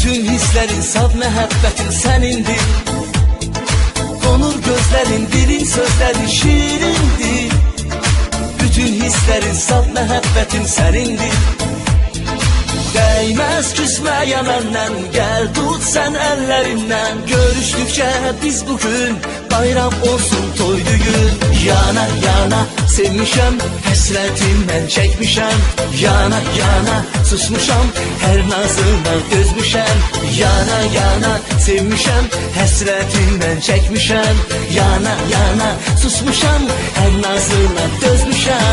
sözlerin, saf məhəbbətin sənindir Qonur gözlərin, dilin sözlərin şirindir. Bütün hisslərin, saf məhəbbətin sənindir Değmez küsmeye benden Gel tut sen ellerinden. Görüştükçe biz bugün Bayram olsun toy düğün sevmişem Hasretimden çekmişem. Yana yana susmuşam Her nazına dözmüşem. Yana yana sevmişem Hasretimden çekmişem. Yana yana susmuşam Her nazına dözmüşem